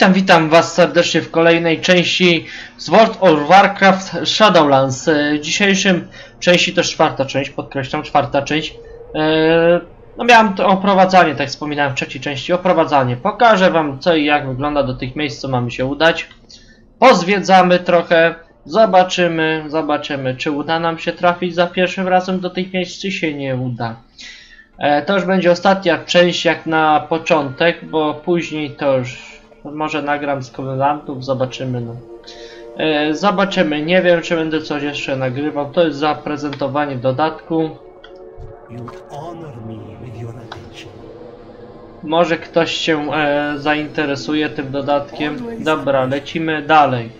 Witam, witam was serdecznie w kolejnej części z World of Warcraft Shadowlands. E, W dzisiejszym części, to jest czwarta część, podkreślam, czwarta część. E, No miałem to oprowadzanie, tak wspominałem w trzeciej części, oprowadzanie. Pokażę wam co i jak wygląda do tych miejsc, co mamy się udać. Pozwiedzamy trochę, zobaczymy, zobaczymy, czy uda nam się trafić za pierwszym razem do tych miejsc, czy się nie uda. E, To już będzie ostatnia część jak na początek, bo później to już może nagram z komendantów, zobaczymy no. E, Zobaczymy, nie wiem czy będę coś jeszcze nagrywał, to jest zaprezentowanie dodatku. Może ktoś się e, zainteresuje tym dodatkiem. Dobra, lecimy dalej.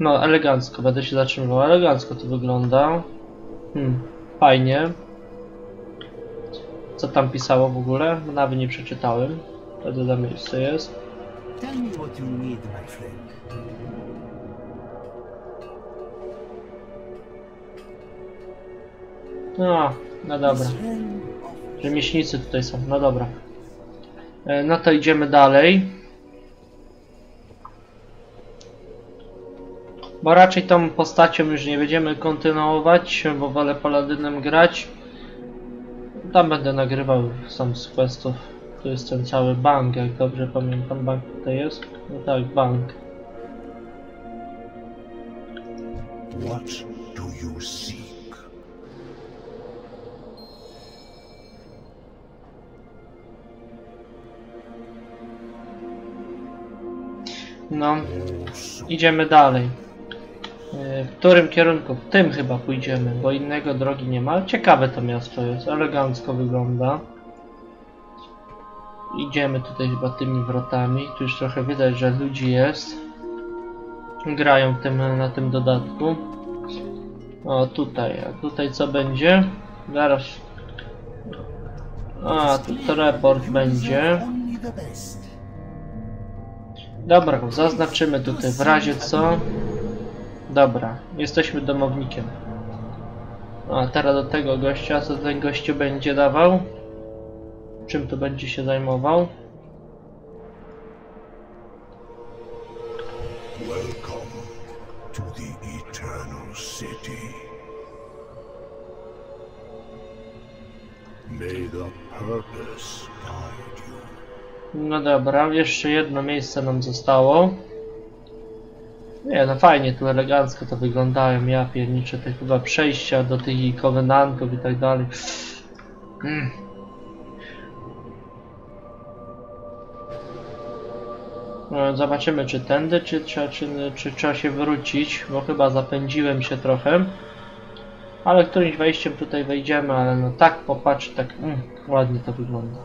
No, elegancko, będę się zatrzymywał. Elegancko to wygląda. Hmm, fajnie. Co tam pisało w ogóle? Nawet nie przeczytałem. To co za miejsce jest. Tell me what you need, my friend. No, no dobra. Rzemieślnicy tutaj są, no dobra. E, No to idziemy dalej. Bo raczej tą postacią już nie będziemy kontynuować, bo wolę paladynem grać. Tam będę nagrywał sam z questów. Tu jest ten cały bank, jak dobrze pamiętam. Bank tutaj jest? No tak, bank. What do you seek? No, idziemy dalej. E, W którym kierunku? W tym chyba pójdziemy, bo innego drogi nie ma. Ciekawe to miasto jest, elegancko wygląda. Idziemy tutaj chyba tymi wrotami. Tu już trochę widać, że ludzi jest. Grają tym, na tym dodatku. O, tutaj, a tutaj co będzie? Zaraz. A, tu to report będzie. Dobra, zaznaczymy tutaj w razie co. Dobra, jesteśmy domownikiem. A teraz do tego gościa, co ten gościu będzie dawał? Czym to będzie się zajmował? Welcome to the Eternal City. May the purpose guide you. No dobra, jeszcze jedno miejsce nam zostało. Nie, no fajnie, tu elegancko to wyglądają, ja pierniczę, te chyba przejścia do tych kowenantów i tak dalej. Mm. Zobaczymy czy tędy, czy, czy, czy, czy trzeba się wrócić, bo chyba zapędziłem się trochę. Ale którymś wejściem tutaj wejdziemy, ale no tak popatrz, tak mm, ładnie to wygląda.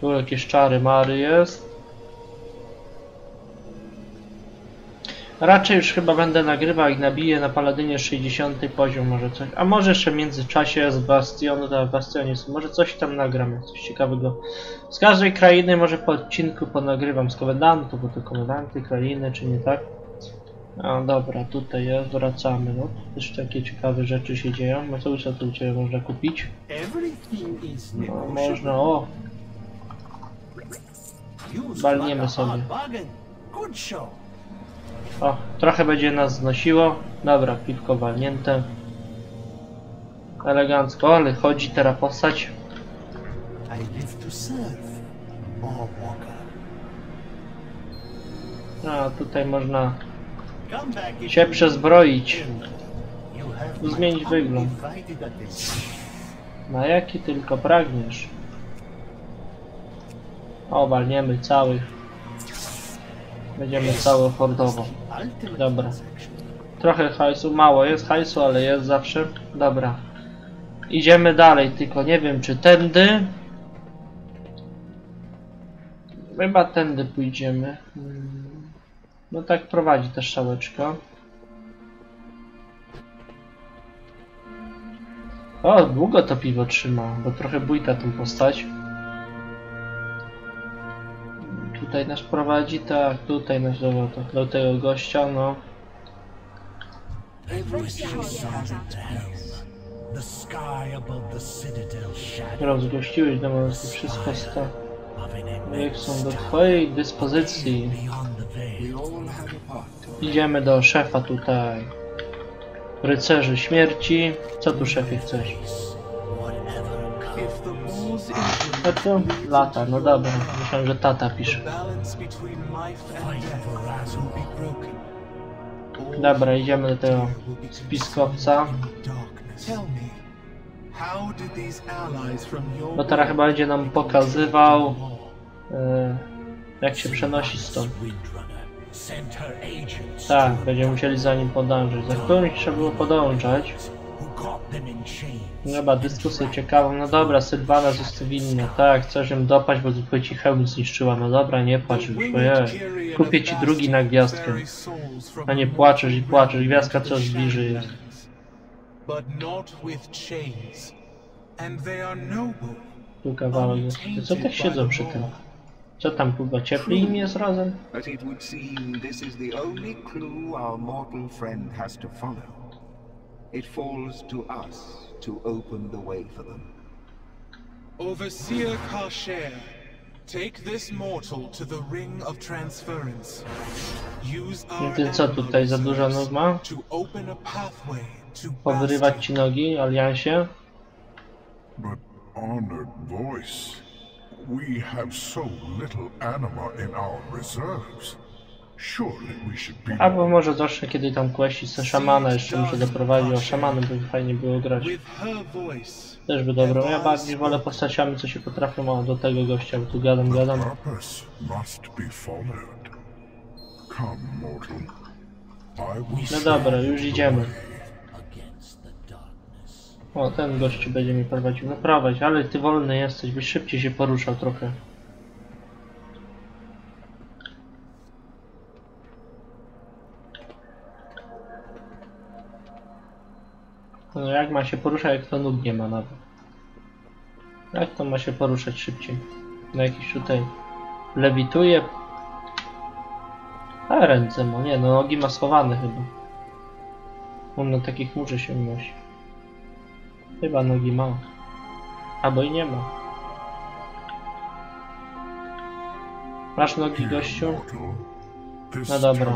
Tu jakieś czary mary jest. Raczej już chyba będę nagrywał i nabiję na Paladynie 60 poziom może coś. A może jeszcze w międzyczasie z Bastionu, w Bastionie. Może coś tam nagram, coś ciekawego. Z każdej krainy może po odcinku ponagrywam z komendantów, bo to komendanty krainy, czy nie tak? A dobra, tutaj jest, wracamy. No, też takie ciekawe rzeczy się dzieją. No co tu Ciebie można kupić? No, można, o, walniemy sobie. Good show. O, trochę będzie nas znosiło. Dobra, piwko walnięte. Elegancko, ale chodzi teraz postać. A, tutaj można się przezbroić. Zmienić wygląd. Na jaki tylko pragniesz. O, walniemy cały. Będziemy cały hordowo. Dobra. Trochę hajsu, mało jest hajsu, ale jest zawsze. Dobra. Idziemy dalej, tylko nie wiem czy tędy. Chyba tędy pójdziemy. Hmm. No tak prowadzi ta szałeczka. O, długo to piwo trzyma, bo trochę bójta tą postać. Tutaj nas prowadzi, tak, tutaj nas do, do tego gościa, no. Rozgościłeś do nas wszystko of an Niech są do twojej dyspozycji. Idziemy do szefa tutaj. Rycerzy śmierci. Co tu szefie chcesz? A tu? Lata, no dobra. Myślałem, że tata pisze. Dobra, idziemy do tego spiskowca. Bo teraz chyba będzie nam pokazywał e, jak się przenosić stąd. Tak, będziemy musieli za nim podążać. Za którymś trzeba było podążać. Chyba dyskusję ciekawą. No dobra, Sylwana jest winna. Tak, chcesz ją dopaść, bo tylko ci hełm zniszczyła. No dobra, nie płacz już, ojej. Kupię ci drugi na gwiazdkę. A nie płaczesz i płaczesz. Gwiazdka coraz bliżej jest. Tu kawałek jest. Co tak siedzą przy tym? Co tam, chyba cieplej im jest razem? But it would seem this is the only clue our mortal friend has to follow. It falls to us to open the way for them. Overseer Karcher, take this mortal to the Ring of Transference. Use our ty co tutaj, za dużo nóg ma? to open a pathway to Powyrywać ci nogi, aliansie? But, honored voice, we have so little anima in our reserves. Albo może zacznę kiedy tam kłeścić se szamana, jeszcze muszę doprowadzić, o szamanem by fajnie było grać. Też by dobro. Ja bardziej wolę postaciami, co się potrafią, o do tego gościa, bo tu gadam, gadam. No dobra, już idziemy. O, ten gościu będzie mi prowadził. No prowadź, ale ty wolny jesteś, byś szybciej się poruszał trochę. No jak ma się poruszać, jak to nóg nie ma nawet? Jak to ma się poruszać szybciej? Na jakiś tutaj lewituje? A ręce ma, nie no nogi ma schowane chyba. On na takich murzy się unosi. Chyba nogi ma. Albo i nie ma. Masz nogi, gościu? No dobra.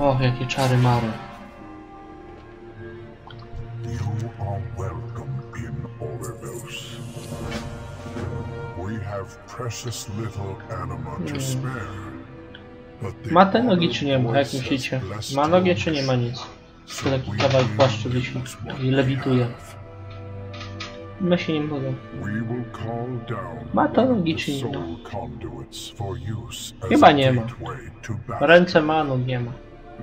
Och, jakie czary mary. You are welcome in Orivos. We have precious little anima to spare. But the Ma te nogi czy nie ma? Jak myślicie? Ma nogi czy nie ma nic? To taki kawałek płaszczu wisi i lewituje. My się nie down Ma to nogi czy nie ma? Chyba nie ma. Ręce ma, nóg nie ma.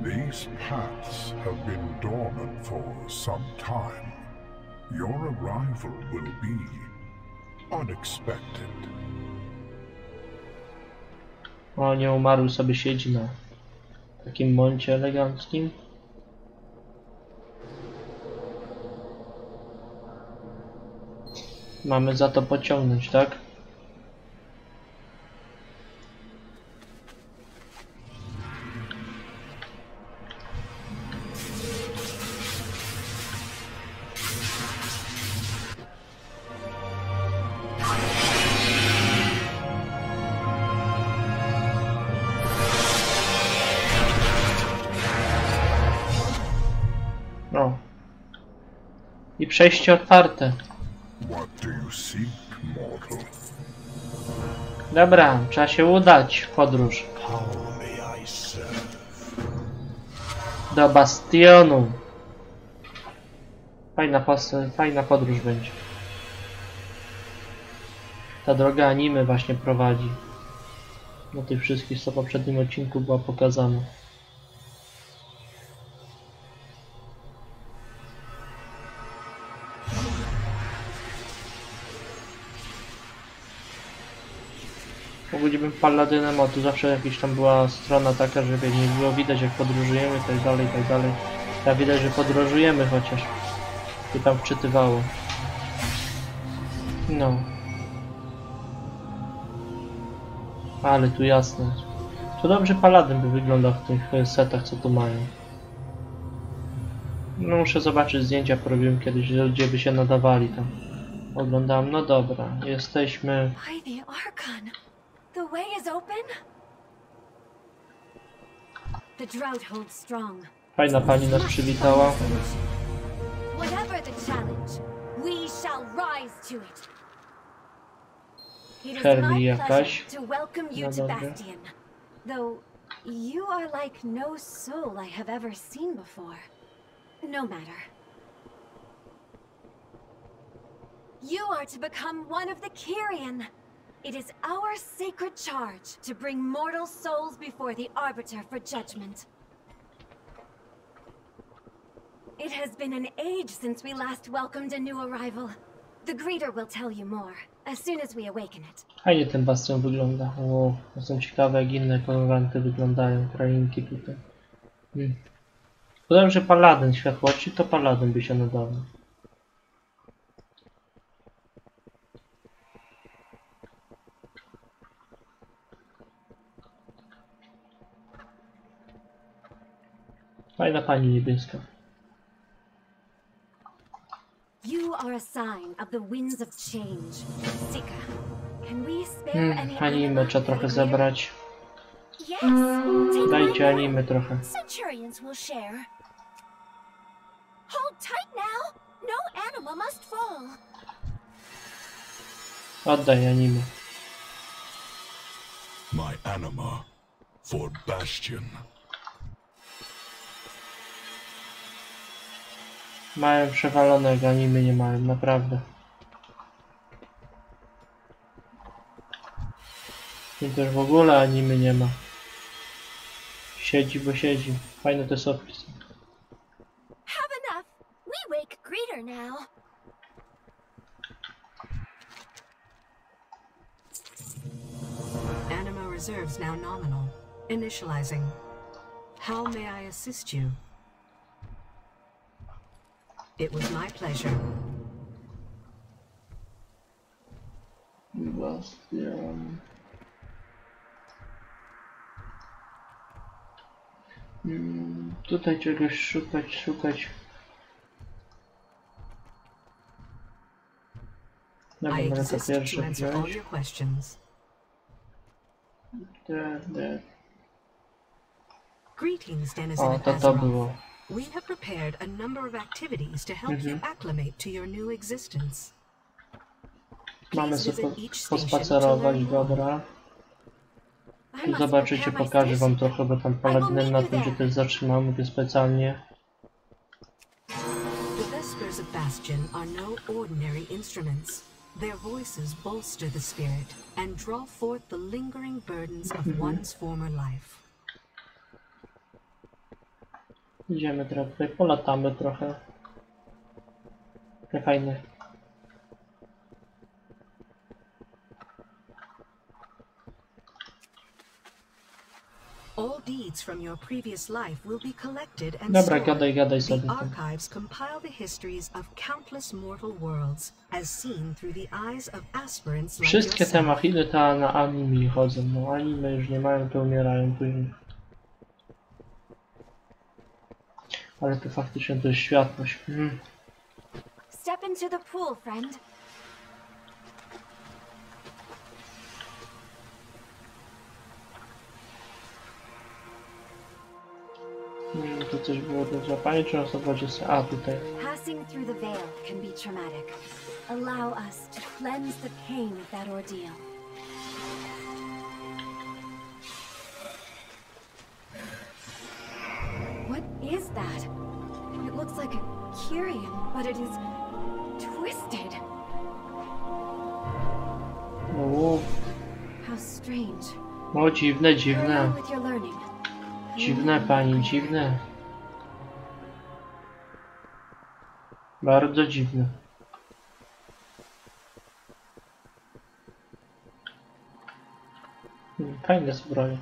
These paths have been dormant for some time. Your arrival will be unexpected. O, nie umarły sobie siedzi na takim moncie eleganckim. Mamy za to pociągnąć, tak? Przejście otwarte. Dobra, trzeba się udać w podróż. Do bastionu. Fajna, pos fajna podróż będzie. Ta droga animy właśnie prowadzi. Do tych wszystkich, co w poprzednim odcinku była pokazana. Paladynem, a tu zawsze jakaś tam była strona taka, żeby nie było widać jak podróżujemy i tak dalej, i tak dalej. Ja widać, że podróżujemy chociaż. Tu tam wczytywało. No. Ale tu jasne. To dobrze paladyn by wyglądał w tych e, setach, co tu mają. No muszę zobaczyć zdjęcia, porobiłem kiedyś, gdzie by się nadawali tam. Oglądam, no dobra, jesteśmy... The way is open? The drought holds strong. Fajna pani nas przywitała. Whatever the challenge, we shall rise to it. It is my pleasure to welcome you to. Bastion. Though you are like no soul I have ever seen before. No matter. You are to become one of the Kyrian. It is our sacred charge to bring mortal souls before the Arbiter for judgment. It has been an age since we last welcomed a new arrival. The greeter will tell you more, as soon as we awaken it. Fajnie ten bastion wygląda. O, jestem ciekawy jak inne konwenty wyglądają, krainki tutaj. Hmm. Podałem, że paladyn światłości, to paladyn by się nadawał. Fajna pani niebieska. You are a sign of the winds of change. Sika, can we spare Hmm, any anime trzeba trochę take Dajcie my anime trochę. Centurions will share. Hold tight now. No anima must fall. Oddaj anime. My anima for Bastion. Mają przewalonego, animy nie mają, naprawdę. I też w ogóle animy nie ma. Siedzi, bo siedzi. We wake greeter now. Anima reserves now nominal. Initializing. How may I assist you? It was my pleasure. Bastion. Mm, Tutaj czegoś szukać, szukać. Dobra, I będę to exist pierwsze to answer all wziąć. your questions. Te, te. Greetings, denizen O, of to to Azeroth. było. We have prepared a number of activities to help you Mhm. acclimate to your new existence. Mamy sobie pospacerować, dobra. Zobaczycie, pokażę wam trochę, bo tam paladynem na tym, że też zatrzymałem mówię specjalnie. The Vespers of Bastion are no ordinary instruments. Their voices bolster the spirit and draw forth the lingering burdens of one's former life. Idziemy teraz tutaj, polatamy trochę. Takie fajne. All deeds from your previous life will be collected and Dobra, stored. gadaj, gadaj The sobie tam. archives compile the histories of countless mortal worlds, as seen through the eyes of aspirants like Wszystkie te machiny to na anime chodzą. No anime już nie mają, to umierają później. Ale to faktycznie to jest światłość. Mm. Step into the pool, friend. Mm, to coś było do złapania, czy osobować jest... A, tutaj. Passing through the veil can be traumatic. Allow us to cleanse the pain of that ordeal. It is twisted. O, How strange. o dziwne, Carry dziwne. on with your learning. Dziwne pani, dziwne. Bardzo dziwne. Fajne zbroje.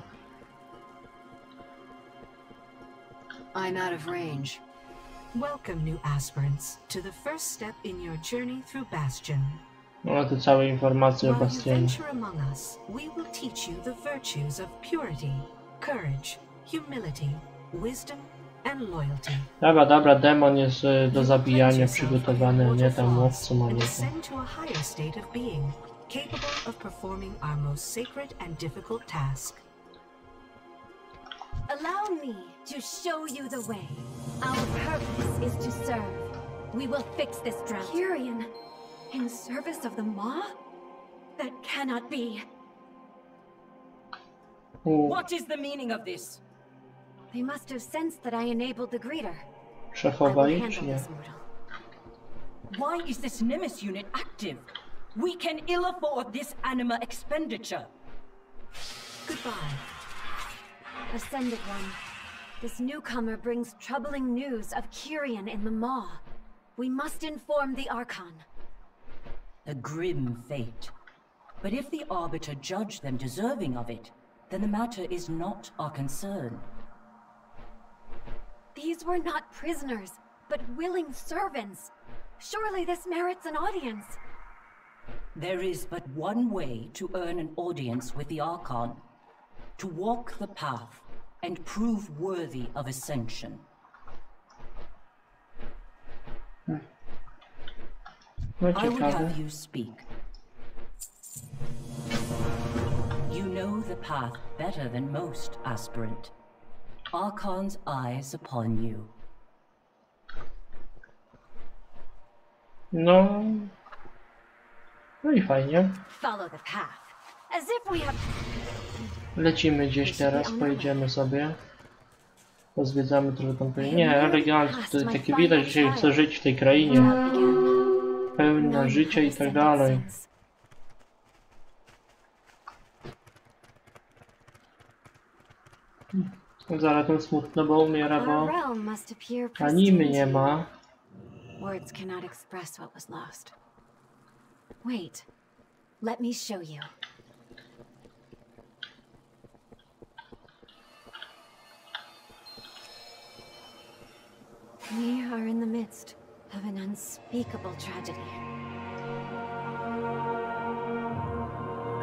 I'm out of range. Welcome, new aspirants, to the first step in your journey through Bastion. Mamy tu całe informacje o Bastionie. venture among us, we will teach you the virtues of purity, courage, humility, wisdom, and loyalty. Dobra, dobra, demon jest y, do zabijania przygotowany, nie tam łowcą, a nie tam. ascend to a higher state of being, capable of performing our most sacred and difficult task. Allow me to show you the way. Our purpose is to serve. We will fix this drought. Kyrian, in service of the Maw? That cannot be. U, What is the meaning of this? They must have sensed that I enabled the greeter. I will czy nie? Why is this Nemesis unit active? We can ill afford this anima expenditure. Goodbye. Ascended One. This newcomer brings troubling news of Kyrian in the Maw. We must inform the Archon. A grim fate. But if the Arbiter judge them deserving of it, then the matter is not our concern. These were not prisoners, but willing servants. Surely this merits an audience. There is but one way to earn an audience with the Archon. To walk the path and prove worthy of ascension. No I would have you speak. You know the path better than most, aspirant. Archon's eyes upon you. No... No i fajnie. Follow the path. As if we have. Lecimy gdzieś teraz, pojedziemy sobie. Pozwiedzamy trochę krainę. Nie, elegancko, tutaj takie widać, że się chce żyć w tej krainie. Pełna życia i tak dalej. Zaraz ten smutno, bo umiera, bo animy nie ma. you. Words cannot express what was lost. Wait. Let me show you. Are in the midst of an unspeakable tragedy.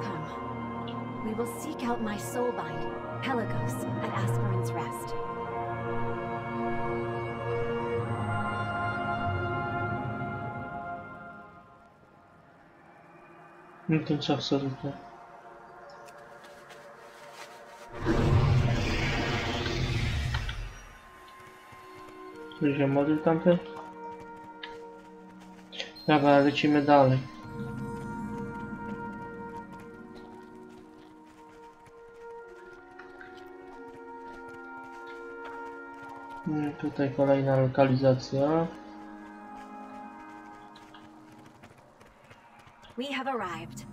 Come. We will seek out my soulbind, Pelagos, at Aspirin's Rest. To co się model tamten? Dobra, lecimy dalej. Mm, Tutaj kolejna lokalizacja. We have arrived.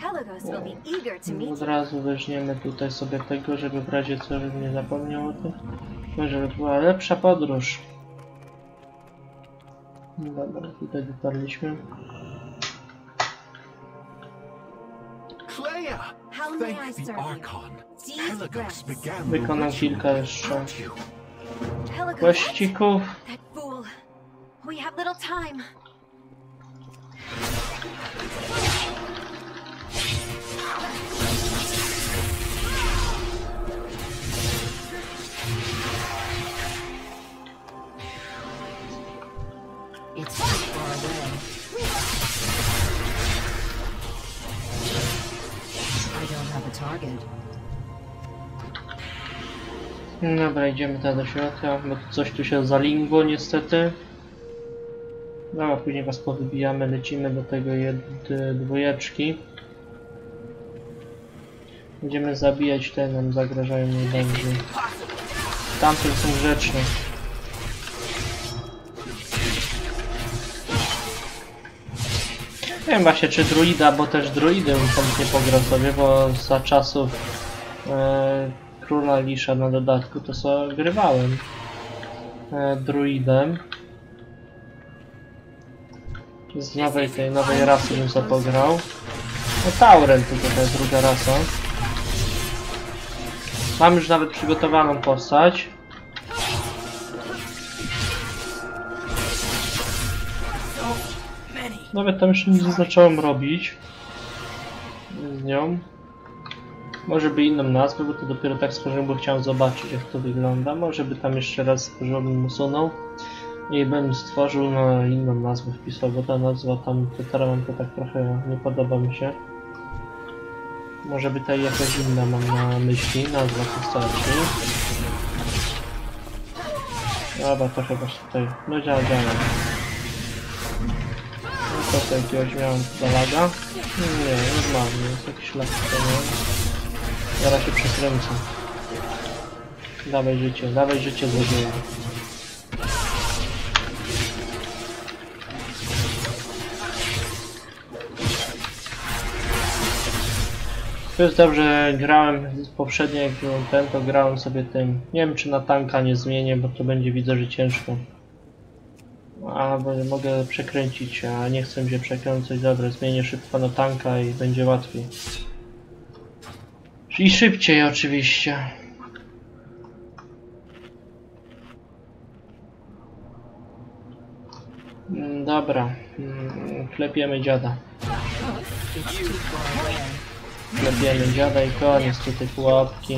Pelagos will be eager to meet Od razu weźmiemy tutaj sobie tego, żeby w razie co, żebym nie zapomniał o tym. Żeby była lepsza podróż. No Dobra, tutaj dotarliśmy. Clea! How may I Thank the serve you? Archon. Deep Pelagos breaths. began the Wykonam ritual, kilka jeszcze don't you? Pelagos. Właścików. That fool. We have little time. It's far away. Dobra, idziemy teraz do środka, bo coś tu się zalingło niestety. Dobra, później was powybijamy, lecimy do tego jed... dwójeczki. Będziemy zabijać te, nam zagrażają najbardziej. Tamte są grzeczne. Wiem właśnie czy druida, bo też druidem chętnie pogram sobie, bo za czasów e, Króla Lisza na dodatku to sobie grywałem e, druidem. Z nowej tej nowej rasy bym sobie pograł. No Tauren to jest druga rasa. Mam już nawet przygotowaną postać. Nawet tam jeszcze nic nie zacząłem robić z nią. Może by inną nazwę, bo to dopiero tak stworzyłem, bo chciałem zobaczyć jak to wygląda. Może by tam jeszcze raz stworzył, bym usunął. I bym stworzył na inną nazwę wpisał, bo ta nazwa tam, mam to tak trochę nie podoba mi się. Może by tutaj jakaś inna mam na myśli, nazwa wystarczy. Dobra, to chyba tutaj, no działa, działa. No to co, jakiegoś miałem balaga? Nie, normalnie, jest jakiś to miałem. Zaraz się przekręcę. Dawaj życie, dawaj życie złodzieju. To jest dobrze, grałem z jak ten, to grałem sobie tym. Nie wiem czy na tanka nie zmienię, bo to będzie widzę, że ciężko. A, bo mogę przekręcić, a nie chcę się przekręcać. Dobra, zmienię szybko na tanka i będzie łatwiej. I szybciej oczywiście. Mm, Dobra, Mm, klepiemy dziada. Klepiemy dziada i koniec tutaj pułapki.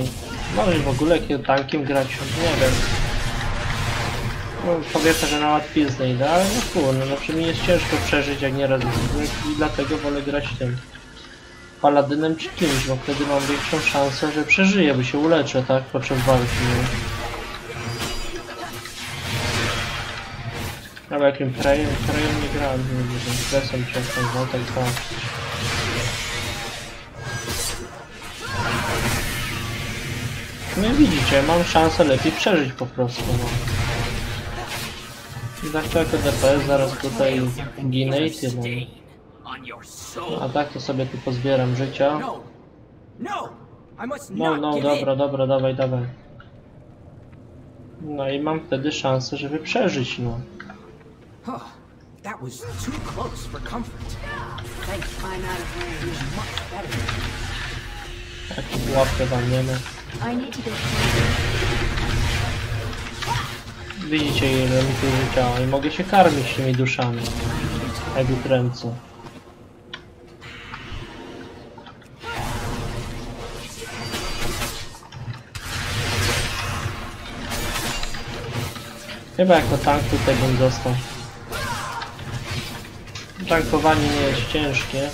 Może w ogóle tankiem grać, nie wiem. No, że na łatwiznę idę, ale no kurde, no przy jest ciężko przeżyć jak nieraz i dlatego wolę grać tym paladynem czy kimś, bo wtedy mam większą szansę, że przeżyję, bo się uleczę, tak, podczas walki. Nie? Ale jakim krajem nie grałem, nie wiem, czy jak tam no tak tak. No widzicie, mam szansę lepiej przeżyć po prostu, no. To jako DPS zaraz tutaj ginę i tyle. A tak to sobie tu pozbieram życia. No! No! Dobra, dobra, dawaj, dawaj. No i mam wtedy szansę, żeby przeżyć, no. That was too close for comfort. Thanks, I'm out of range. Much better. Jaki pułapkę walniemy. I need to get Widzicie ile mi tu życia i mogę się karmić tymi duszami. Utręcę. Chyba jako tank tutaj bym został. Tankowanie nie jest ciężkie.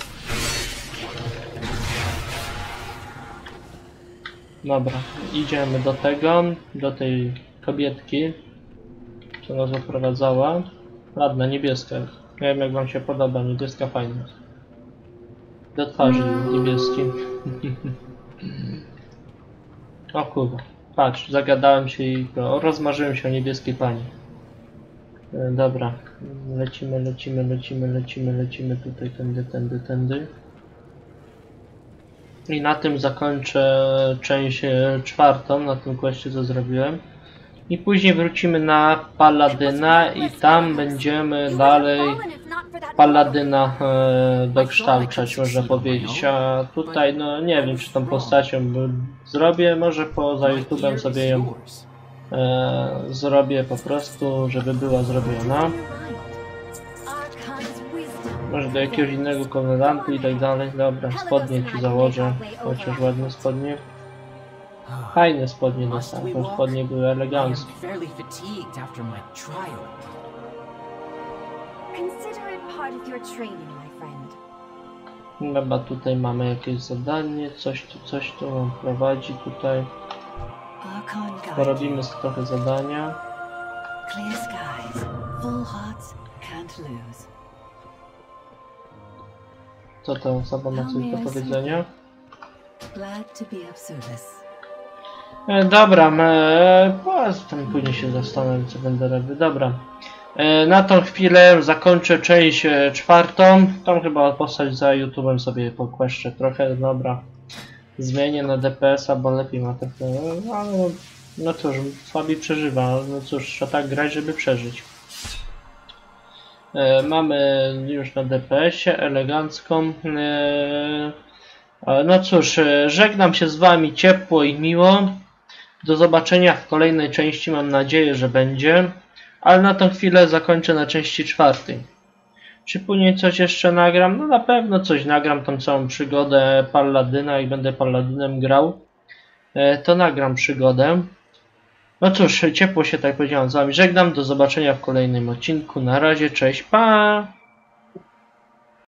Dobra, idziemy do tego, do tej kobietki, co nas oprowadzała. Ładna, niebieska. Nie wiem jak wam się podoba, niebieska fajna. Do twarzy niebieski. o kurwa, patrz, zagadałem się i o, rozmarzyłem się o niebieskiej pani. E, Dobra, lecimy, lecimy, lecimy, lecimy, lecimy tutaj, tędy, tędy, tędy. I na tym zakończę część e, czwartą, na tym questie co zrobiłem. I później wrócimy na Paladyna i tam będziemy dalej Paladyna e, dokształcać, można powiedzieć. A tutaj, no nie wiem, czy tą postacią zrobię, może poza YouTube'em sobie ją e, zrobię po prostu, żeby była zrobiona. Może do jakiegoś innego komendantu i tak dalej. Dobra, spodnie ci założę, chociaż ładne spodnie. Fajne spodnie dostałem, bo spodnie były eleganckie. fairly fatigued after my trial. Consider it part of your training, my friend. Chyba tutaj mamy jakieś zadanie, coś tu, coś tu on prowadzi tutaj. Porobimy sobie trochę zadania. Clear skies. Full hearts can't lose. Co ta osoba ma coś do powiedzenia? Glad to be of service. E, dobra, e, tam później się zastanowię co będę robił. Dobra. E, na tą chwilę zakończę część e, czwartą. Tam chyba postać za YouTube'em sobie pokłeszczę trochę, dobra. Zmienię na DPS-a, bo lepiej ma trochę. No, ale no, no cóż, słabiej przeżywa. No cóż, trzeba tak grać, żeby przeżyć. E, mamy już na DPS-ie elegancką. E, e, no cóż, e, żegnam się z Wami ciepło i miło. Do zobaczenia w kolejnej części, mam nadzieję, że będzie. Ale na tą chwilę zakończę na części czwartej. Czy później coś jeszcze nagram? No na pewno coś nagram, tą całą przygodę Palladyna i będę Palladynem grał. E, to nagram przygodę. No cóż, ciepło się tak powiedziałem z wami żegnam. Do zobaczenia w kolejnym odcinku. Na razie, cześć, pa!